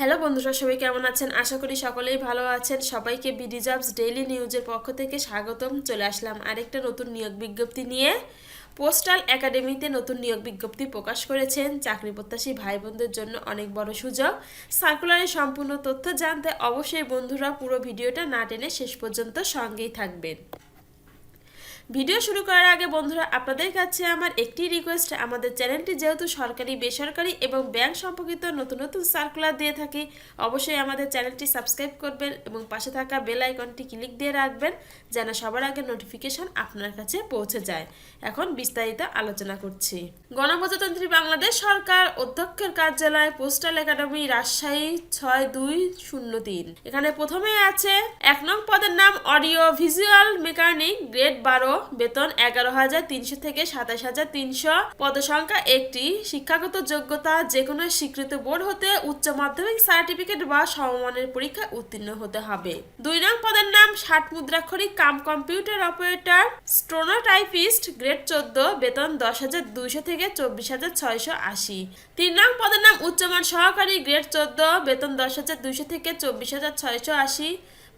Hello বন্ধুরা, সবাই কেমন আছেন? আশা করি সকলেই ভালো আছেন। সবাইকে বিডি জবস ডেইলি নিউজের পক্ষ থেকে স্বাগতম। চলে আসলাম আরেকটা নতুন নিয়োগ বিজ্ঞপ্তি নিয়ে। পোস্টাল একাডেমিতে নতুন নিয়োগ বিজ্ঞপ্তি প্রকাশ করেছেন। চাকরি প্রত্যাশী ভাই বোনদের জন্য অনেক বড় সুযোগ। সার্কুলারের সম্পূর্ণ তথ্য জানতে অবশ্যই বন্ধুরা পুরো ভিডিওটা না টেনে শেষ পর্যন্ত সঙ্গেই থাকবেন। ভিডিও শুরু করার আগে বন্ধুরা, আপনাদের কাছে আমার একটি রিকোয়েস্ট আমাদের চ্যানেলটি যেহেতু সরকারি, বেসরকারি এবং ব্যাংক সম্পর্কিত নতুন নতুন সার্কুলার দিয়ে থাকি, অবশ্যই আমাদের চ্যানেলটি সাবস্ক্রাইব করবেন এবং পাশে থাকা বেল আইকনটি ক্লিক দিয়ে রাখবেন, যেন সবার আগে নোটিফিকেশন আপনার কাছে পৌঁছে যায়। এখন বিস্তারিত আলোচনা করছি। গণপ্রজাতন্ত্রী বাংলাদেশ সরকার অধ্যক্ষের কার্যালয় পোস্টাল একাডেমি রাজশাহী, ছয় দুই শূন্য তিন। এখানে প্রথমে আছে, এক নং পদের নাম অডিও ভিজুয়াল মেকানিক গ্রেড বারো। বেতন এগারো হাজার তিনশো থেকে সাতাশ হাজার তিনশো। পদসংখ্যা একটি। শিক্ষাগত যোগ্যতা যে কোনো স্বীকৃত বোর্ড হতে উচ্চ মাধ্যমিক সার্টিফিকেট বা সমমানের পরীক্ষায় উত্তীর্ণ হতে হবে। দুই নং পদের নাম ষাট মুদ্রাক্ষরিক cum computer operator. Stenotypist grade চোদ্দ, বেতন দশ হাজার দুইশো থেকে চব্বিশ হাজার ছয়শো আশি। তিন নং পদের নাম উচ্চমান সহকারী গ্রেড চোদ্দ, বেতন দশ হাজার দুইশো থেকে চব্বিশ হাজার ছয়শো আশি।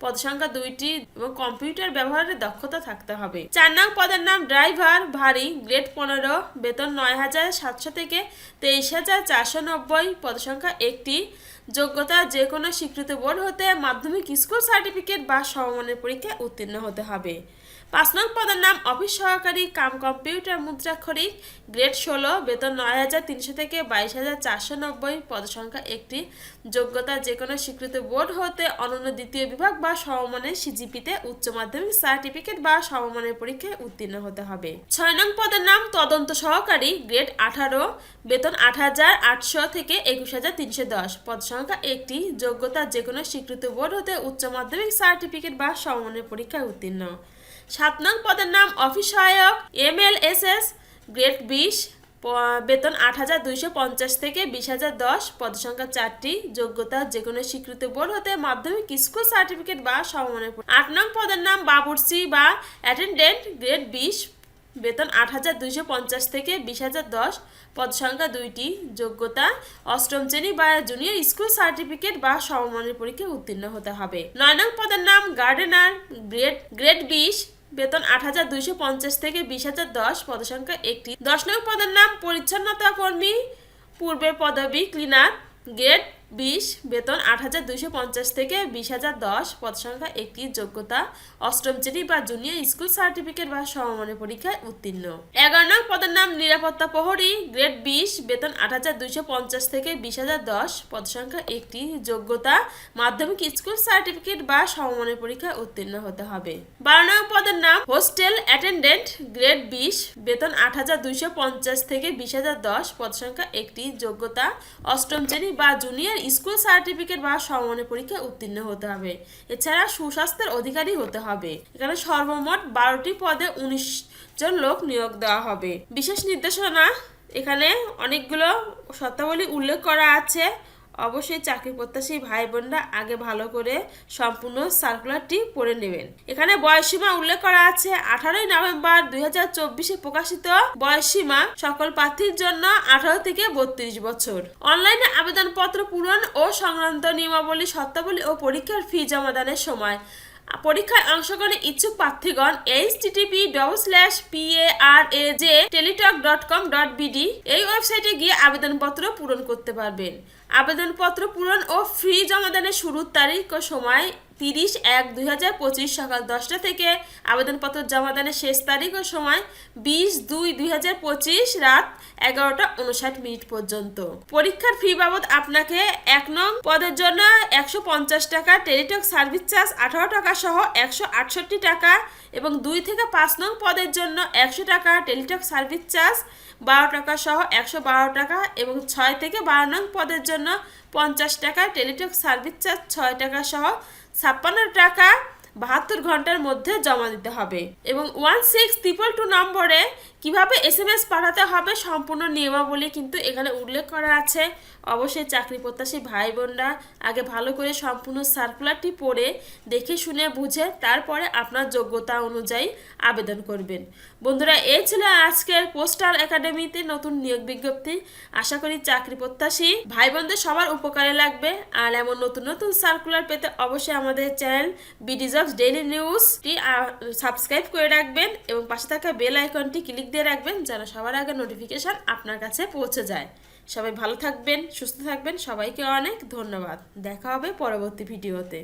পদ সংখ্যা দুইটি এবং কম্পিউটার ব্যবহারের দক্ষতা থাকতে হবে। চার নং পদের নাম ড্রাইভার, ভারী, গ্রেড পনেরো, বেতন নয় হাজার সাতশো থেকে তেইশ হাজার চারশো নব্বই পদ সংখ্যা একটি। যোগ্যতা যে কোনো স্বীকৃত বোর্ড হতে মাধ্যমিক স্কুল সার্টিফিকেট বা সমমানের পরীক্ষায় উত্তীর্ণ হতে হবে। পাঁচ নং পদের নাম অফিস সহকারী, কাম কম্পিউটার মুদ্রাক্ষরিক গ্রেড ষোলো, বেতন নয় হাজার তিনশো থেকে বাইশ হাজার চারশো নব্বই, পদসংখ্যা একটি। যোগ্যতা যে কোনো স্বীকৃত বোর্ড হতে অনন্য দ্বিতীয় বিভাগ বা সমমানের সিজিপিতে উচ্চ মাধ্যমিক সার্টিফিকেট বা সমমানের পরীক্ষায় উত্তীর্ণ হতে হবে। ছয় নং পদের নাম তদন্ত সহকারী, গ্রেড আঠারো, বেতন আট হাজার আটশো থেকে একুশ হাজার তিনশো দশ পদ সংখ্যা একটি। যোগ্যতা যে কোনো স্বীকৃত বোর্ড হতে উচ্চ মাধ্যমিক সার্টিফিকেট বা সমমানের পরীক্ষায় উত্তীর্ণ। সাত নং পদের নাম অফিস সহায়ক M L S S grade বিশ বেতন আট হাজার দুইশো পঞ্চাশ থেকে বিশ হাজার দশ, পদসংখ্যা চারটি, যোগ্যতা যে কোনো স্বীকৃত বোর্ড হতে মাধ্যমিক স্কুল সার্টিফিকেট বা সমমানের। আট নং পদের নাম বাবুর্চি বা অ্যাটেন্ডেন্ট, গ্রেড বিশ, বেতন আট হাজার দুইশো পঞ্চাশ থেকে বিশ হাজার দশ পদ সংখ্যা দুইটি, যোগ্যতা অষ্টম শ্রেণি বা জুনিয়র স্কুল সার্টিফিকেট বা সমমানের পরীক্ষায় উত্তীর্ণ হতে হবে নয় নং পদের নাম গার্ডেনার, গ্রেড গ্রেড বিশ বেতন আট হাজার দুইশো পঞ্চাশ থেকে বিশ হাজার দশ পদসংখ্যা একটি। দশ নং পদের নাম পরিচ্ছন্নতা কর্মী পূর্বের পদবি, ক্লিনার গ্রেড বিশ, বেতন আট হাজার দুইশো পঞ্চাশ থেকে বিশ হাজার দশ পদ সংখ্যা একটি, যোগ্যতা অষ্টম শ্রেণি বা জুনিয়র স্কুল সার্টিফিকেট বা সমমানের পরীক্ষায় উত্তীর্ণ। এগারো নং পদের নাম নিরাপত্তা প্রহরী গ্রেড বিশ, বেতন আট হাজার দুইশো পঞ্চাশ থেকে বিশ হাজার দশ পদ সংখ্যা একটি, যোগ্যতা মাধ্যমিক স্কুল সার্টিফিকেট বা সমমানের পরীক্ষায় উত্তীর্ণ হতে হবে। বারো নং পদের নাম হোস্টেল অ্যাটেন্ডেন্ট গ্রেড বিশ, বেতন আট হাজার দুইশো পঞ্চাশ থেকে বিশ হাজার দশ পদ সংখ্যা একটি, যোগ্যতা অষ্টম শ্রেণি বা জুনিয়র স্কুল সার্টিফিকেট বা সমমানের পরীক্ষায় উত্তীর্ণ হতে হবে। এছাড়া সুস্বাস্থ্যের অধিকারী হতে হবে। এখানে সর্বমোট বারোটি পদে উনিশ জন লোক নিয়োগ দেওয়া হবে। বিশেষ নির্দেশনা এখানে অনেকগুলো শর্তাবলী উল্লেখ করা আছে। অবশ্যই চাকরি প্রত্যাশী ভাই বোনরা আগে ভালো করে সম্পূর্ণ সার্কুলারটি পড়ে নেবেন। এখানে বয়সীমা উল্লেখ করা আছে। আঠারোই নভেম্বর দুই প্রকাশিত বয়সীমা সকল প্রার্থীর জন্য আঠারো থেকে বত্রিশ বছর। অনলাইনে আবেদনপত্র পূরণ ও সংক্রান্ত নিয়মাবলী, শর্তাবলী ও পরীক্ষার ফি জমাদানের সময় পরীক্ষায় অংশগ্রহণে ইচ্ছুক প্রার্থীগণ H TTP double slash P A R A J teletalk dot com dot BD এই ওয়েবসাইটে গিয়ে আবেদনপত্র পূরণ করতে পারবেন। আবেদনপত্র পূরণ ও ফ্রি জমাদানের শুরুর তারিখ ও সময় তিরিশ এক দুই হাজার পঁচিশ সকাল দশটা থেকে আবেদনপত্র জমাদানের শেষ তারিখ ও সময় বিশ দুই দুই হাজার পঁচিশ রাত এগারোটা উনষাট মিনিট পর্যন্ত। পরীক্ষার ফি বাবদ আপনাকে এক নং পদের জন্য একশো পঞ্চাশ টাকা, টেলিটক সার্ভিস চার্জ আঠারো টাকা সহ একশো আটষট্টি টাকা এবং দুই থেকে পাঁচ নং পদের জন্য একশো টাকা, টেলিটক সার্ভিস চার্জ বারো টাকা সহ একশো বারো টাকা এবং ছয় থেকে বারো নং পদের জন্য পঞ্চাশ টাকা, টেলিটক সার্ভিস চার্জ ছয় টাকা সহ ছাপ্পান্ন টাকা বাহাত্তর ঘণ্টার মধ্যে জমা দিতে হবে। এবং ওয়ান সিক্স ট্রিপল টু নম্বরে কীভাবে এস এম এস পাঠাতে হবে সম্পূর্ণ নিয়মাবলী কিন্তু এখানে উল্লেখ করা আছে। অবশ্যই চাকরি প্রত্যাশী ভাই বোনরা আগে ভালো করে সম্পূর্ণ সার্কুলারটি পড়ে, দেখে শুনে বুঝে তারপরে আপনার যোগ্যতা অনুযায়ী আবেদন করবেন। বন্ধুরা এই ছিল আজকের পোস্টাল একাডেমিতে নতুন নিয়োগ বিজ্ঞপ্তি। আশা করি চাকরি প্রত্যাশী ভাই বোনদের সবার উপকারে লাগবে। আর এমন নতুন নতুন সার্কুলার পেতে অবশ্যই আমাদের চ্যানেল বিডিজবস ডেইলি নিউজটি সাবস্ক্রাইব করে রাখবেন এবং পাশে থাকা বেল আইকনটি ক্লিক দিয়ে রাখবেন যেন সবার আগে নোটিফিকেশান আপনার কাছে পৌঁছে যায়। সবাই ভালো থাকবেন, সুস্থ থাকবেন, সবাইকে অনেক ধন্যবাদ। দেখা হবে পরবর্তী ভিডিওতে।